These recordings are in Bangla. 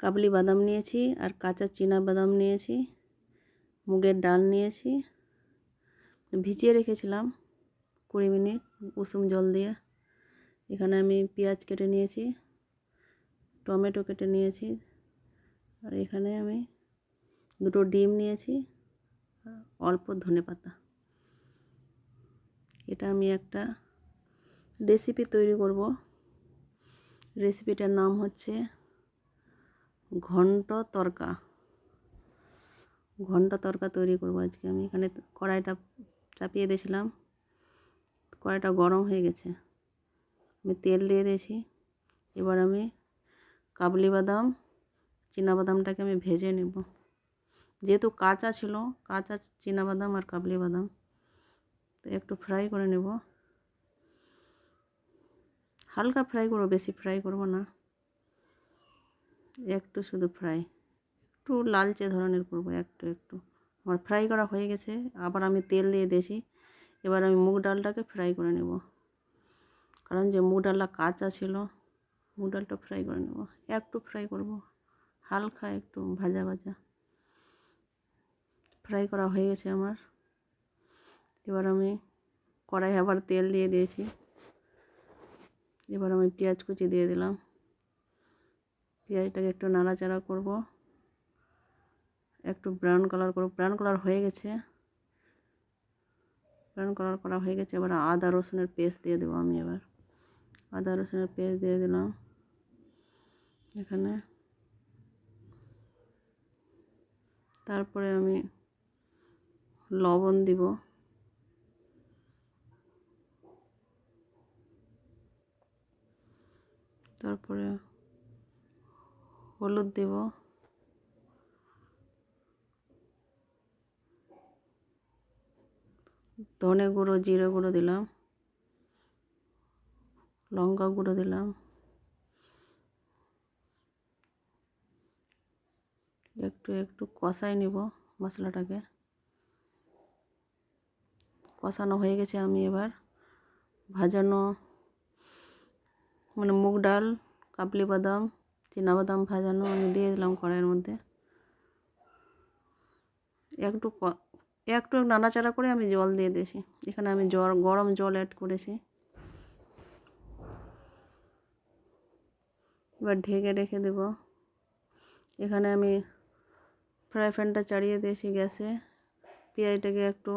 কাবলি বাদাম নিয়েছি আর কাঁচা চীনা বাদাম নিয়েছি মুগের ডাল নিয়েছি ভিজিয়ে রেখেছিলাম কুড়ি মিনিট উষুম জল দিয়ে এখানে আমি পেঁয়াজ কেটে নিয়েছি, টমেটো কেটে নিয়েছি, আর এখানে আমি দুটো ডিম নিয়েছি, অল্প ধনে পাতা। এটা আমি একটা রেসিপি তৈরি করব। রেসিপিটার নাম হচ্ছে ঘন্ট তরকা। ঘন্ট তরকা তৈরি করব আজকে আমি। এখানে কড়াইটা চাপিয়ে দিয়েছিলাম। কড়াইটা গরম হয়ে গেছে। আমি তেল দিয়ে দিয়েছি। এবার আমি কাবলি বাদাম বাদামটাকে আমি ভেজে নেব। যেহেতু কাঁচা ছিল, কাঁচা বাদাম আর কাবলি বাদাম, তো একটু ফ্রাই করে নেব। হালকা ফ্রাই করব, বেশি ফ্রাই করব না। একটু শুধু ফ্রাই। একটু লালচে ধরনের করব, একটু একটু। আমার ফ্রাই করা হয়ে গেছে, আবার আমি তেল দিয়ে দিয়েছি। এবার আমি মুগ ডালটাকে ফ্রাই করে নেব। কারণ যে মুগ ডালটা কাঁচা ছিল, মুগ ডালটা ফ্রাই করে নেব। একটু ফ্রাই করব, হালকা একটু ভাজা ভাজা। ফ্রাই করা হয়ে গেছে আমার। এবার আমি কড়াই আবার তেল দিয়ে দিয়েছি। এবার আমি পেঁয়াজ কুচি দিয়ে দিলাম। পেঁয়াজটাকে একটু নাড়াচাড়া করব। একটু ব্রাউন কালার করব। ব্রাউন কালার হয়ে গেছে। ব্রাউন কালার করা হয়ে গেছে। এবার আদা রসুনের পেস্ট দিয়ে দেবো আমি এবার। আদা রসুনের পেস্ট দিয়ে দিলাম। এখানে। তারপরে আমি লবণ দিব। তারপরে হলুদ দেব। ধনে গুঁড়ো, জিরে গুঁড়ো দিলাম। লঙ্কা গুঁড়ো দিলাম। একটু একটু কষাই নিব মশলাটাকে। কষানো হয়ে গেছে আমি এবার। ভাজানো মানে মুগ ডাল, কাবলি বাদাম বাদাম ভাজানো আমি দিয়ে দিলাম কড়াইয়ের মধ্যে। একটু একটু নাড়াচাড়া করে আমি জল দিয়ে দিয়েছি। এখানে আমি জল গরম জল অ্যাড করেছি। এবার ঢেকে রেখে দেব। এখানে আমি ফ্রাই প্যানটা চাড়িয়ে দিয়েছি গ্যাসে। পেঁয়াজটাকে একটু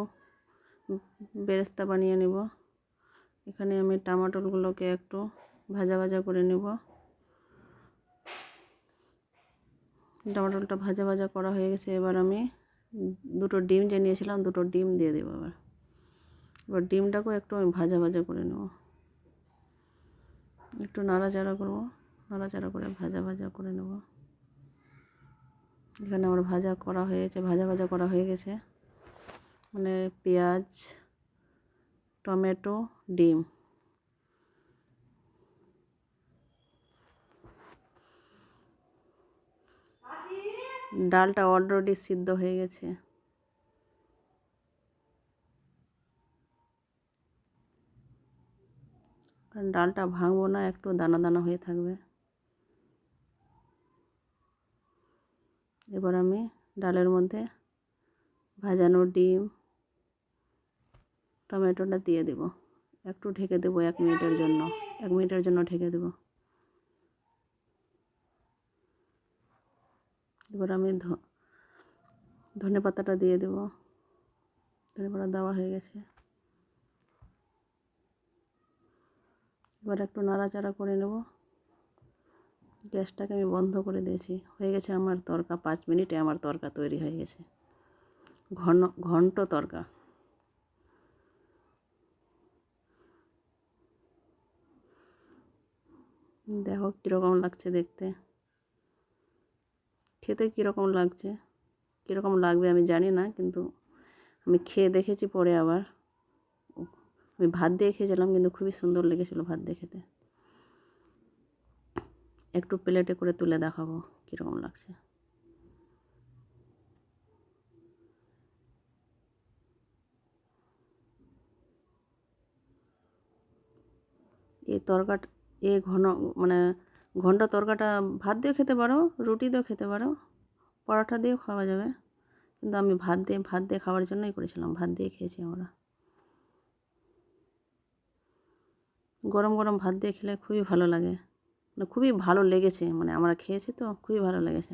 বেরেস্তা বানিয়ে নেব। এখানে আমি টমাটোগুলোকে একটু ভাজা ভাজা করে নেব। টমাটোটা ভাজা ভাজা করা হয়ে গেছে। এবার আমি দুটো ডিম যে নিয়েছিলাম, দুটো ডিম দিয়ে দেবো এবার। এবার ডিমটাকেও একটু আমি ভাজা ভাজা করে নেব। একটু নাড়াচাড়া করব, নাড়াচাড়া করে ভাজা ভাজা করে নেব। এখানে আমার ভাজা করা হয়েছে, ভাজা ভাজা করা হয়ে গেছে। মানে পেঁয়াজ, টমেটো, ডিম। ডালটা অলরেডি সিদ্ধ হয়ে গেছে। কারণ ডালটা ভাঙবো না, একটু দানা দানা হয়ে থাকবে। এবার আমি ডালের মধ্যে ভাজানো ডিম, টমেটোটা দিয়ে দেব। একটু ঢেকে দেবো এক মিনিটের জন্য, এক মিনিটের জন্য ঢেকে দেবো। এবার আমি ধনে পাতাটা দিয়ে দেব। ধনে পাতা দেওয়া হয়ে গেছে। এবার একটু নাড়াচাড়া করে নেব। গ্যাসটাকে আমি বন্ধ করে দিয়েছি। হয়ে গেছে আমার তরকা, পাঁচ মিনিটে আমার তরকা তৈরি হয়ে গেছে। ঘন, ঘন্ট তরকা। দেখো কীরকম লাগছে দেখতে। খেতে কীরকম লাগছে? কীরকম লাগবে আমি জানি না, কিন্তু আমি খেয়ে দেখেছি পরে আবার। আমি ভাত দিয়ে খেয়েছিলাম, কিন্তু খুবই সুন্দর লেগেছিলো ভাত দিয়ে খেতে। একটু প্লেটে করে তুলে দেখাবো কীরকম লাগছে। এই তরকাটা এ ঘন মানে ঘন্ট তরকাটা ভাত দিয়েও খেতে পারো, রুটি দিয়েও খেতে পারো, পরোটা দিয়েও খাওয়া যাবে। কিন্তু আমি ভাত দিয়ে ভাত দিয়ে খাওয়ার জন্যই করেছিলাম, ভাত দিয়ে খেয়েছি আমরা। গরম গরম ভাত দিয়ে খেলে খুবই ভালো লাগে। মানে খুবই ভালো লেগেছে মানে আমরা খেয়েছি তো, খুবই ভালো লেগেছে।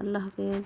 আল্লাহ হাফেজ।